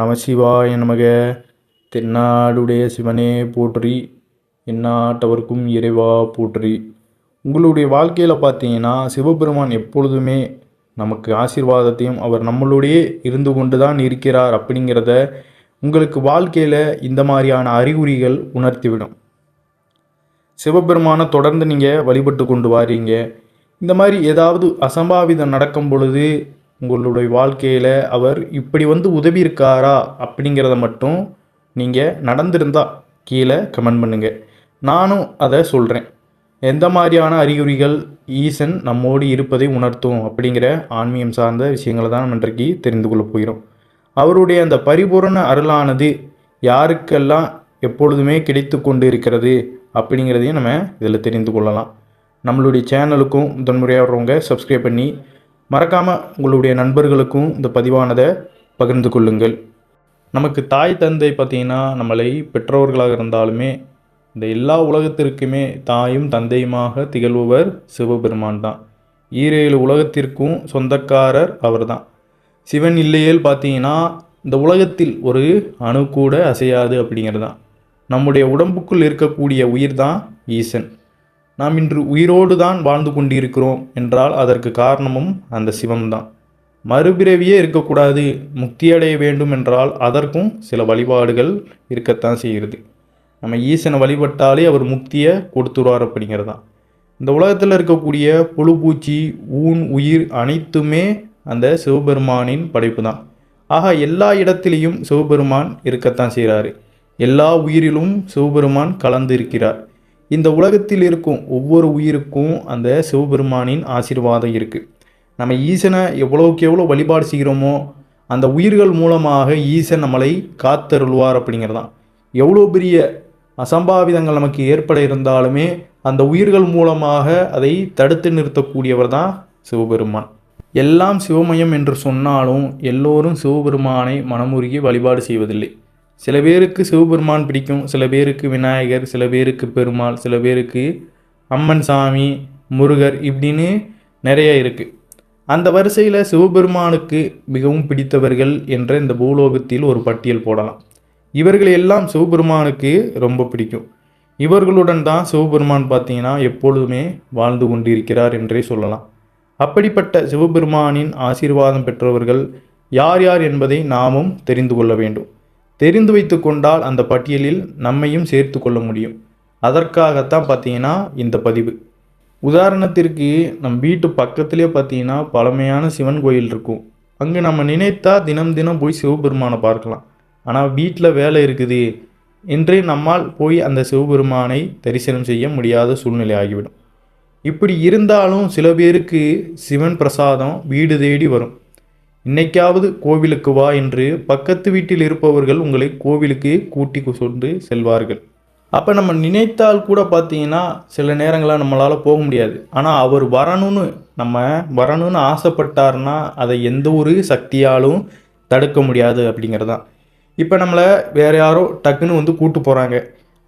நமசிவாய நமக. தென்னாடுடைய சிவனே போற்றி எந்நாட்டவர்க்கும் இறைவா போற்றி. உங்களுடைய வாழ்க்கையில் பார்த்தீங்கன்னா சிவபெருமான் எப்பொழுதுமே நமக்கு ஆசீர்வாதத்தையும் அவர் நம்மளுடைய இருந்து கொண்டு தான் இருக்கிறார் அப்படிங்கிறத உங்களுக்கு வாழ்க்கையில் இந்த மாதிரியான அறிகுறிகள் உணர்த்திவிடும். சிவபெருமானை தொடர்ந்து நீங்கள் வழிபட்டு கொண்டு வாரீங்க. இந்த மாதிரி ஏதாவது அசம்பாவிதம் நடக்கும் பொழுது உங்களுடைய வாழ்க்கையில் அவர் இப்படி வந்து உதவி இருக்காரா அப்படிங்கிறத மட்டும் நீங்கள் நடந்திருந்தா கீழே கமெண்ட் பண்ணுங்கள் நானும் அதை சொல்கிறேன் எந்த மாதிரியான அறிகுறிகள் ஈசன் நம்மோடு இருப்பதை உணர்த்தும் அப்படிங்கிற ஆன்மீகம் சார்ந்த விஷயங்களை தான் நம்ம இன்றைக்கு தெரிந்து கொள்ள போகிறோம். அவருடைய அந்த பரிபூரண அருளானது யாருக்கெல்லாம் எப்பொழுதுமே கிடைத்து கொண்டு இருக்கிறது அப்படிங்கிறதையும் நம்ம இதில் தெரிந்து கொள்ளலாம். நம்மளுடைய சேனலுக்கும் முதன்முறையாக வர்றவங்க சப்ஸ்கிரைப் பண்ணி மறக்காமல் உங்களுடைய நண்பர்களுக்கும் இந்த பதிவானதை பகிர்ந்து கொள்ளுங்கள். நமக்கு தாய் தந்தை பார்த்திங்கன்னா நம்மளை பெற்றோர்களாக இருந்தாலுமே இந்த எல்லா உலகத்திற்குமே தாயும் தந்தையுமாக திகழ்பவர் சிவபெருமான் தான். ஈரேழு உலகத்திற்கும் சொந்தக்காரர் அவர்தான். சிவன் இல்லையேல் பார்த்தீங்கன்னா இந்த உலகத்தில் ஒரு அணு கூட அசையாது அப்படிங்கிறது தான் நம்முடைய உடம்புக்குள் இருக்கக்கூடிய உயிர் தான் ஈசன். நாம் இன்று உயிரோடு தான் வாழ்ந்து கொண்டிருக்கிறோம் என்றால் அதற்கு காரணமும் அந்த சிவம்தான். மறுபிறவியே இருக்கக்கூடாது முக்தியடைய வேண்டும் என்றால் அதற்கும் சில வழிபாடுகள் இருக்கத்தான் செய்கிறது. நம்ம ஈசனை வழிபட்டாலே அவர் முக்தியை கொடுத்துருவார் அப்படிங்கிறது தான் இந்த உலகத்தில் இருக்கக்கூடிய புழு பூச்சி ஊன் உயிர் அனைத்துமே அந்த சிவபெருமானின் படைப்பு தான் ஆக எல்லா இடத்திலையும் சிவபெருமான் இருக்கத்தான் செய்கிறாரு. எல்லா உயிரிலும் சிவபெருமான் கலந்து இருக்கிறார் இந்த உலகத்தில் இருக்கும் ஒவ்வொரு உயிருக்கும் அந்த சிவபெருமானின் ஆசீர்வாதம் இருக்குது நம்ம ஈசனை எவ்வளோக்கு எவ்வளோ வழிபாடு செய்கிறோமோ அந்த உயிர்கள் மூலமாக ஈசன் நம்மளை காத்தருள்வார் அப்படிங்கிறது தான் எவ்வளோ பெரிய அசம்பாவிதங்கள் நமக்கு ஏற்பட இருந்தாலுமே அந்த உயிர்கள் மூலமாக அதை தடுத்து நிறுத்தக்கூடியவர் தான் சிவபெருமான். எல்லாம் சிவமயம் என்று சொன்னாலும் எல்லோரும் சிவபெருமானை மனமுருகி வழிபாடு செய்வதில்லை. சில பேருக்கு சிவபெருமான் பிடிக்கும் சில பேருக்கு விநாயகர் சில பேருக்கு பெருமாள் சில பேருக்கு அம்மன் சாமி முருகர் இப்படின்னு நிறைய இருக்குது அந்த வரிசையில் சிவபெருமானுக்கு மிகவும் பிடித்தவர்கள் என்ற இந்த பூலோகத்தில் ஒரு பட்டியல் போடலாம். இவர்கள் எல்லாம் சிவபெருமானுக்கு ரொம்ப பிடிக்கும். இவர்களுடன் தான் சிவபெருமான் பார்த்தீங்கன்னா எப்பொழுதுமே வாழ்ந்து கொண்டிருக்கிறார் என்றே சொல்லலாம். அப்படிப்பட்ட சிவபெருமானின் ஆசீர்வாதம் பெற்றவர்கள் யார் யார் என்பதை நாமும் தெரிந்து கொள்ள வேண்டும். தெரிந்து வைத்து கொண்டால் அந்த பட்டியலில் நம்மையும் சேர்த்து கொள்ள முடியும். அதற்காகத்தான் பார்த்தீங்கன்னா இந்த பதிவு. உதாரணத்திற்கு நம் வீட்டு பக்கத்துலேயே பார்த்தீங்கன்னா பழமையான சிவன் கோயில் இருக்கும். அங்கே நம்ம நினைத்தா தினம் தினம் போய் சிவபெருமானை பார்க்கலாம். ஆனால் வீட்டில் வேலை இருக்குது. என்றே நம்மால் போய் அந்த சிவபெருமானை தரிசனம் செய்ய முடியாத சூழ்நிலை ஆகிவிடும். இப்படி இருந்தாலும் சில பேருக்கு சிவன் பிரசாதம் வீடு தேடி வரும். இன்னைக்காவது கோவிலுக்கு வா என்று பக்கத்து வீட்டில் இருப்பவர்கள் உங்களை கோவிலுக்கு கூட்டி கொண்டு செல்வார்கள். அப்போ நம்ம நினைத்தால் கூட பார்த்தீங்கன்னா சில நேரங்களாக நம்மளால் போக முடியாது. ஆனால் அவர் வரணும்னு நம்ம வரணும்னு ஆசைப்பட்டார்னா அதை எந்த ஒரு சக்தியாலும் தடுக்க முடியாது அப்படிங்கிறது தான் இப்போ நம்மளை வேறு யாரோ டக்குன்னு வந்து கூட்டு போகிறாங்க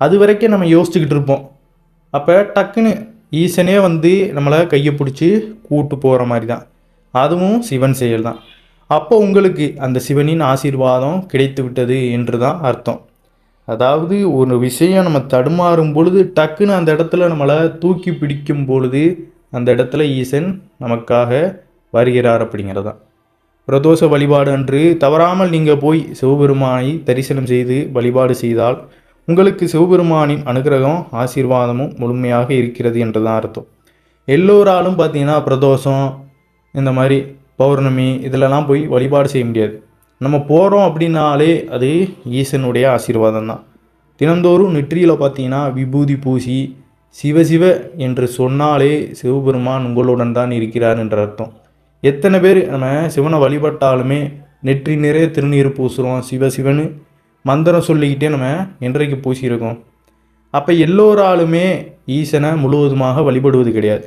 அது வரைக்கும் நம்ம யோசிச்சுக்கிட்டு இருப்போம். அப்போ டக்குன்னு ஈசனே வந்து நம்மளை கையை பிடிச்சி கூட்டு போகிற மாதிரி தான் அதுவும் சிவன் செயல் தான் அப்போ உங்களுக்கு அந்த சிவனின் ஆசீர்வாதம் கிடைத்து விட்டது என்று தான் அர்த்தம். அதாவது ஒரு விஷயம் நம்ம தடுமாறும் பொழுது டக்குன்னு அந்த இடத்துல நம்மளை தூக்கி பிடிக்கும் பொழுது அந்த இடத்துல ஈசன் நமக்காக வருகிறார் அப்படிங்கிறது தான் பிரதோஷ வழிபாடு அன்று தவறாமல் நீங்கள் போய் சிவபெருமானை தரிசனம் செய்து வழிபாடு செய்தால் உங்களுக்கு சிவபெருமானின் அனுகிரகம் ஆசீர்வாதமும் முழுமையாக இருக்கிறது என்று தான் அர்த்தம். எல்லோராலும் பார்த்தீங்கன்னா பிரதோஷம் இந்த மாதிரி பௌர்ணமி இதிலெல்லாம் போய் வழிபாடு செய்ய முடியாது. நம்ம போகிறோம் அப்படின்னாலே அது ஈசனுடைய ஆசீர்வாதம் தான். தினந்தோறும் நெற்றியில் பார்த்தீங்கன்னா விபூதி பூசி சிவசிவ என்று சொன்னாலே சிவபெருமான் உங்களுடன் தான் இருக்கிறார் என்ற அர்த்தம். எத்தனை பேர் நம்ம சிவனை வழிபட்டாலுமே நெற்றி நிறைய திருநீர் பூசுகிறோம் சிவசிவனு மந்திரம் சொல்லிக்கிட்டே நம்ம என்றைக்கு பூசியிருக்கோம்? அப்போ எல்லோராலுமே ஈசனை முழுவதுமாக வழிபடுவது கிடையாது.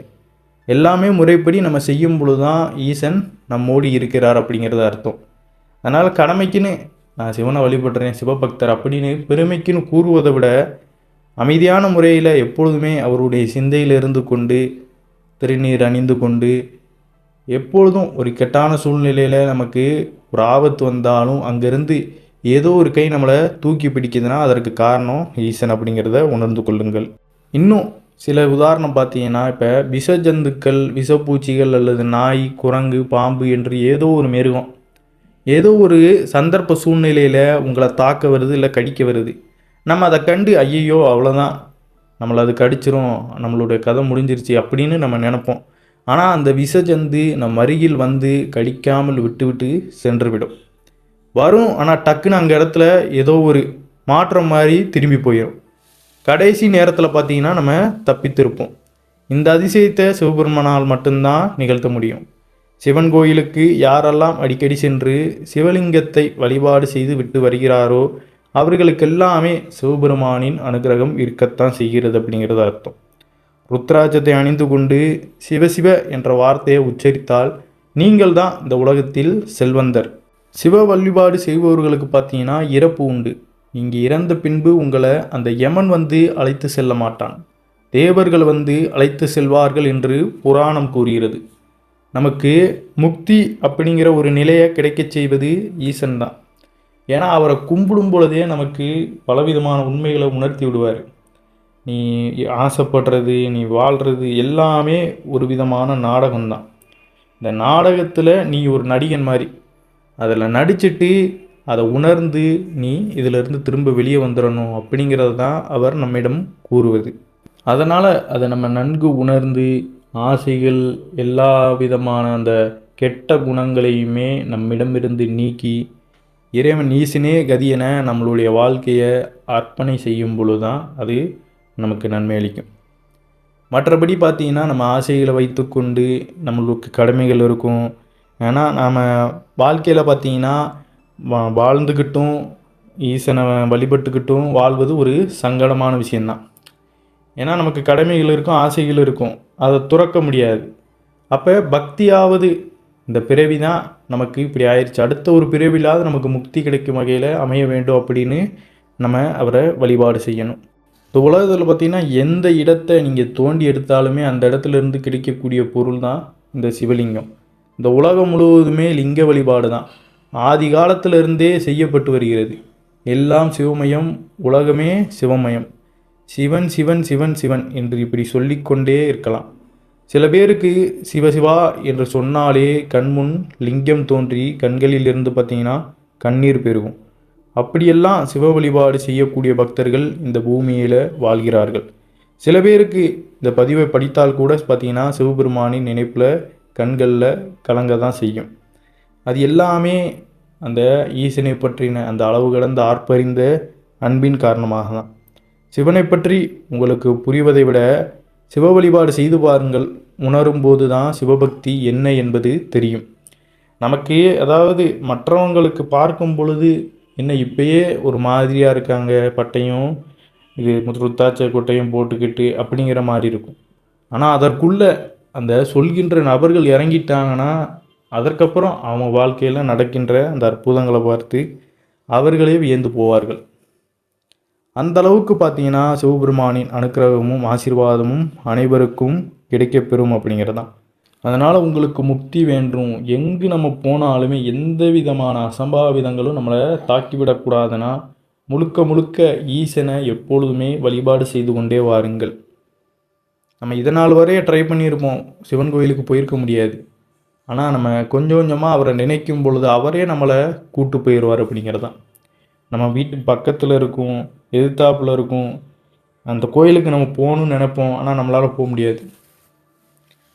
எல்லாமே முறைப்படி நம்ம செய்யும் பொழுது தான் ஈசன் நம்மோடு இருக்கிறார் அப்படிங்கிறது அர்த்தம். அதனால் கடமைக்குன்னு நான் சிவனை வழிபடுறேன் சிவபக்தர் அப்படின்னு பெருமைக்குன்னு கூறுவதை விட அமைதியான முறையில் எப்பொழுதுமே அவருடைய சிந்தையில் இருந்து கொண்டு திருநீர் அணிந்து கொண்டு எப்பொழுதும் ஒரு கெட்டான சூழ்நிலையில் நமக்கு ஒரு ஆபத்து வந்தாலும் அங்கேருந்து ஏதோ ஒரு கை நம்மளை தூக்கி பிடிக்குதுன்னா அதற்கு காரணம் ஈசன் அப்படிங்கிறத உணர்ந்து கொள்ளுங்கள். இன்னும் சில உதாரணம் பார்த்தீங்கன்னா இப்போ விஷ ஜந்துக்கள் விஷப்பூச்சிகள் அல்லது நாய் குரங்கு பாம்பு என்று ஏதோ ஒரு மிருகம் ஏதோ ஒரு சந்தர்ப்ப சூழ்நிலையில் உங்களை தாக்க வருது இல்லை கடிக்க வருது. நம்ம அதை கண்டு ஐயையோ அவ்வளோதான் நம்மளை அது கடிச்சிரும். நம்மளுடைய கதை முடிஞ்சிருச்சு அப்படின்னு நம்ம நினப்போம். ஆனால் அந்த விஷஜந்து நம் அருகில் வந்து கடிக்காமல் விட்டுவிட்டு சென்றுவிடும். வரும். ஆனால் டக்குன்னு அங்கே இடத்துல ஏதோ ஒரு மாற்றம் மாதிரி திரும்பி போயிடும் கடைசி நேரத்தில் பார்த்தீங்கன்னா நம்ம தப்பித்திருப்போம். இந்த அதிசயத்தை சிவபெருமானால் மட்டும்தான் நிகழ்த்த முடியும். சிவன் கோயிலுக்கு யாரெல்லாம் அடிக்கடி சென்று சிவலிங்கத்தை வழிபாடு செய்து விட்டு வருகிறாரோ அவர்களுக்கெல்லாமே சிவபெருமானின் அனுகிரகம் இருக்கத்தான் செய்கிறது அப்படிங்கிறது அர்த்தம். ருத்ராஜத்தை அணிந்து கொண்டு சிவசிவ என்ற வார்த்தையை உச்சரித்தால் நீங்கள் தான் இந்த உலகத்தில் செல்வந்தர். சிவ வழிபாடு செய்பவர்களுக்கு பார்த்தீங்கன்னா இறப்பு உண்டு. இங்கே இறந்த பின்பு உங்களை அந்த யமன் வந்து அழைத்து செல்ல மாட்டான். தேவர்கள் வந்து அழைத்து செல்வார்கள் என்று புராணம் கூறுகிறது. நமக்கு முக்தி அப்படிங்கிற ஒரு நிலையை கிடைக்கச் செய்வது ஈசன் தான் ஏன்னா அவரை கும்பிடும் பொழுதே நமக்கு பலவிதமான உண்மைகளை உணர்த்தி விடுவார். நீ ஆசைப்படுறது நீ வாழ்கிறது எல்லாமே ஒரு விதமான நாடகம்தான். இந்த நாடகத்தில் நீ ஒரு நடிகன் மாதிரி. அதில் நடிச்சிட்டு அதை உணர்ந்து நீ இதிலிருந்து திரும்ப வெளியே வந்துடணும் அப்படிங்கிறது தான் அவர் நம்மிடம் கூறுவது. அதனால் அதை நம்ம நன்கு உணர்ந்து ஆசைகள் எல்லா விதமான அந்த கெட்ட குணங்களையுமே நம்மிடமிருந்து நீக்கி இறைவன் ஈசனே கதியென நம்மளுடைய வாழ்க்கையை அர்ப்பணை செய்யும் பொழுது தான் அது நமக்கு நன்மை அளிக்கும். மற்றபடி பார்த்திங்கன்னா நம்ம ஆசைகளை வைத்துக்கொண்டு நம்மளுக்கு கடமைகள் இருக்கும். ஏன்னா நாம் வாழ்க்கையில் பார்த்தீங்கன்னா வா- வாழ்ந்துக்கிட்டும் ஈசனை வழிபட்டுக்கிட்டும் வாழ்வது ஒரு சங்கடமான விஷயந்தான். ஏன்னா நமக்கு கடமைகள் இருக்கும் ஆசைகள் இருக்கும். அதை துறக்க முடியாது. அப்போ பக்தியாவது இந்த பிறவி தான் நமக்கு இப்படி ஆயிடுச்சு அடுத்த ஒரு பிறவிலாவது நமக்கு முக்தி கிடைக்கும் வகையில் அமைய வேண்டும் அப்படின்னு நம்ம அவரை வழிபாடு செய்யணும். இந்த உலகத்தில் பார்த்திங்கன்னா எந்த இடத்தை நீங்கள் தோண்டி எடுத்தாலுமே அந்த இடத்துல இருந்து கிடைக்கக்கூடிய பொருள் தான் இந்த சிவலிங்கம். இந்த உலகம் முழுவதுமே லிங்க வழிபாடு தான். ஆதி காலத்திலிருந்தே செய்யப்பட்டு வருகிறது. எல்லாம் சிவமயம் உலகமே சிவமயம். சிவன் சிவன் சிவன் சிவன் என்று இப்படி சொல்லிக்கொண்டே இருக்கலாம். சில பேருக்கு சிவசிவா என்று சொன்னாலே கண்முன் லிங்கம் தோன்றி கண்களில் இருந்து பார்த்தீங்கன்னா கண்ணீர் பெருகும். அப்படியெல்லாம் சிவ வழிபாடு செய்யக்கூடிய பக்தர்கள் இந்த பூமியில் வாழ்கிறார்கள். சில பேருக்கு இந்த பதிவை படித்தால் கூட பார்த்தீங்கன்னா சிவபெருமானின் நினைப்பில் கண்களில் கலங்க தான் செய்யும். அது எல்லாமே அந்த ஈசனை பற்றின அந்த அளவு கடந்த ஆர்ப்பறிந்த அன்பின் காரணமாக தான் சிவனை பற்றி உங்களுக்கு புரிவதை விட சிவ வழிபாடு செய்து பாருங்கள். உணரும் போது தான் சிவபக்தி என்ன என்பது தெரியும். நமக்கு அதாவது மற்றவங்களுக்கு பார்க்கும் பொழுது என்ன இப்பயே ஒரு மாதிரியாக இருக்காங்க பட்டையும் இது முத்தாச்ச கொட்டையும் போட்டுக்கிட்டு அப்படிங்கிற மாதிரி இருக்கும். ஆனால் அதற்குள்ளே அந்த சொல்கின்ற நபர்கள் இறங்கிட்டாங்கன்னா அதற்கப்புறம் அவங்க வாழ்க்கையில் நடக்கின்ற அந்த அற்புதங்களை பார்த்து அவர்களே வியந்து போவார்கள். அந்த அளவுக்கு பார்த்தீங்கன்னா சிவபெருமானின் அனுக்கிரகமும் ஆசீர்வாதமும் அனைவருக்கும் கிடைக்கப்பெறும் அப்படிங்கிறது தான் அதனால் உங்களுக்கு முக்தி வேண்டும். எங்கு நம்ம போனாலுமே எந்த விதமான அசம்பாவிதங்களும் நம்மளை தாக்கிவிடக்கூடாதுன்னா முழுக்க முழுக்க ஈசனை எப்பொழுதுமே வழிபாடு செய்து கொண்டே வாருங்கள். நம்ம இதனால் வரைய ட்ரை பண்ணியிருப்போம். சிவன் கோயிலுக்கு போயிருக்க முடியாது. ஆனால் நம்ம கொஞ்சம் கொஞ்சமாக அவரை நினைக்கும் பொழுது அவரே நம்மளை கூட்டு போயிடுவார் அப்படிங்கிறது தான். நம்ம வீட்டு பக்கத்தில் இருக்கும் எதிர்த்தாப்புல இருக்கும் அந்த கோயிலுக்கு நம்ம போகணும்னு நினைப்போம் ஆனால் நம்மளால் போக முடியாது.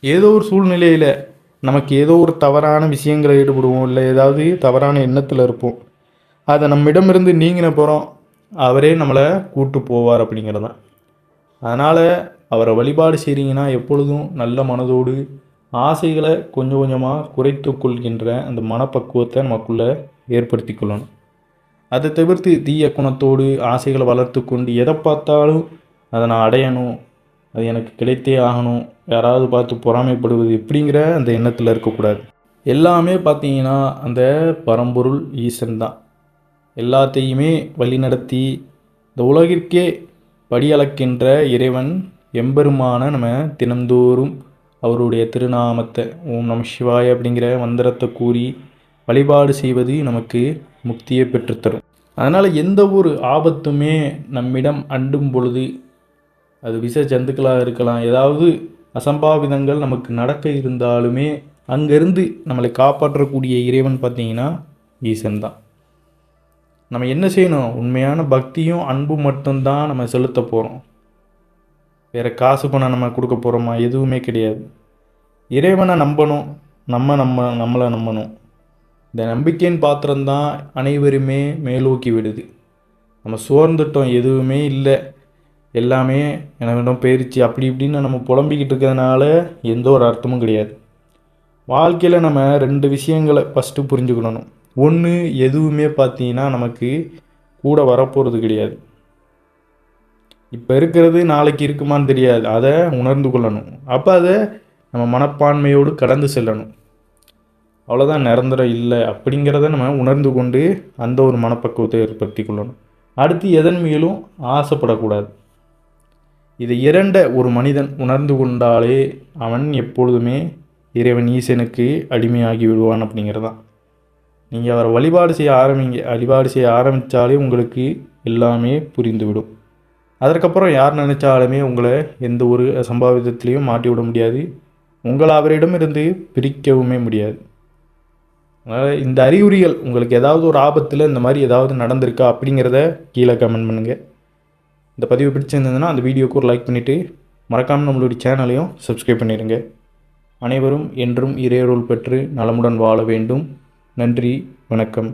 ஏதோ ஒரு சூழ்நிலையில் நமக்கு ஏதோ ஒரு தவறான விஷயங்களை ஈடுபடுவோம் இல்லை ஏதாவது தவறான எண்ணத்தில் இருப்போம். அதை நம்மிடமிருந்து நீங்கின போகிறோம் அவரே நம்மளை கூட்டு போவார் அப்படிங்கிறது தான். அதனால் அவரை வழிபாடு செய்கிறீங்கன்னா எப்பொழுதும் நல்ல மனதோடு ஆசைகளை கொஞ்சம் கொஞ்சமாக குறைத்து கொள்கின்ற அந்த மனப்பக்குவத்தை நமக்குள்ளே ஏற்படுத்தி கொள்ளணும். அதை தவிர்த்து தீய குணத்தோடு ஆசைகளை வளர்த்து கொண்டு எதை பார்த்தாலும் அதை நான் அடையணும் அது எனக்கு கிடைத்தே ஆகணும் யாராவது பார்த்து பொறாமைப்படுவது இப்படிங்கிற அந்த எண்ணத்தில் இருக்கக்கூடாது. எல்லாமே பார்த்தீங்கன்னா அந்த பரம்பொருள் ஈசன் தான். எல்லாத்தையுமே வழிநடத்தி இந்த உலகிற்கே படியளக்கின்ற இறைவன் எம்பெருமான நம்ம தினந்தோறும் அவருடைய திருநாமத்தை ஓம் நம சிவாய அப்படிங்கிற மந்திரத்தை கூறி வழிபாடு செய்வது நமக்கு முக்தியை பெற்றுத்தரும். அதனால் எந்த ஒரு ஆபத்துமே நம்மிடம் அண்டும் பொழுது அது விஷ ஜந்துக்களாக இருக்கலாம். ஏதாவது அசம்பாவிதங்கள் நமக்கு நடக்க இருந்தாலுமே அங்கேருந்து நம்மளை காப்பாற்றக்கூடிய இறைவன் பார்த்தீங்கன்னா ஈசன் தான். நம்ம என்ன செய்யணும்? உண்மையான பக்தியும் அன்பும் மட்டும்தான் நம்ம செலுத்த போகிறோம் வேறு காசு பணம் நம்ம கொடுக்க போகிறோமா எதுவுமே கிடையாது. இறைவனை நம்பணும். நம்ம நம்ம நம்மளை நம்பணும். இந்த நம்பிக்கையின் பாத்திரம்தான் அனைவருமே மேலோக்கி விடுது. நம்ம சோர்ந்துட்டோம். எதுவுமே இல்லை. எல்லாமே என்னிடம் போயிருச்சு. அப்படி இப்படின்னு நம்ம புலம்பிக்கிட்டு இருக்கிறதுனால எந்த ஒரு அர்த்தமும் கிடையாது. வாழ்க்கையில் நம்ம ரெண்டு விஷயங்களை ஃபஸ்ட்டு புரிஞ்சுக்கணும். ஒன்று எதுவுமே பார்த்தீங்கன்னா நமக்கு கூட வரப்போகிறது கிடையாது. இப்போ இருக்கிறது நாளைக்கு இருக்குமான்னு தெரியாது. அதை உணர்ந்து கொள்ளணும். அப்போ அதை நம்ம மனப்பான்மையோடு கடந்து செல்லணும். அவ்வளோதான் நிரந்தரம் இல்லை அப்படிங்கிறத நம்ம உணர்ந்து கொண்டு அந்த ஒரு மனப்பக்குவத்தை ஏற்படுத்தி கொள்ளணும். அடுத்து எதன் மேலும் ஆசைப்படக்கூடாது. இதை இரண்ட ஒரு மனிதன் உணர்ந்து கொண்டாலே அவன் எப்பொழுதுமே இறைவன் ஈசனுக்கு அடிமையாகி விடுவான் அப்படிங்கிறதான். நீங்கள் அவரை வழிபாடு செய்ய ஆரம்பிங்க வழிபாடு செய்ய ஆரம்பித்தாலே உங்களுக்கு எல்லாமே புரிந்துவிடும். அதற்கப்புறம் யார் நினச்சாலுமே உங்களை எந்த ஒரு சம்பாவிதத்திலையும் மாட்டி விட முடியாது. உங்களை அவரிடமிருந்து பிரிக்கவுமே முடியாது. அதனால் இந்த அறிகுறிகள் உங்களுக்கு ஏதாவது ஒரு ஆபத்தில் இந்த மாதிரி ஏதாவது நடந்திருக்கா அப்படிங்கிறத கீழே கமெண்ட் பண்ணுங்கள் இந்த பதிவு பிடிச்சிருந்ததுன்னா அந்த வீடியோக்கு ஒரு லைக் பண்ணிவிட்டு மறக்காமல் நம்மளுடைய சேனலையும் சப்ஸ்கிரைப் பண்ணிடுங்க. அனைவரும் என்றும் இறையருள் பெற்று நலமுடன் வாழ வேண்டும். நன்றி வணக்கம்.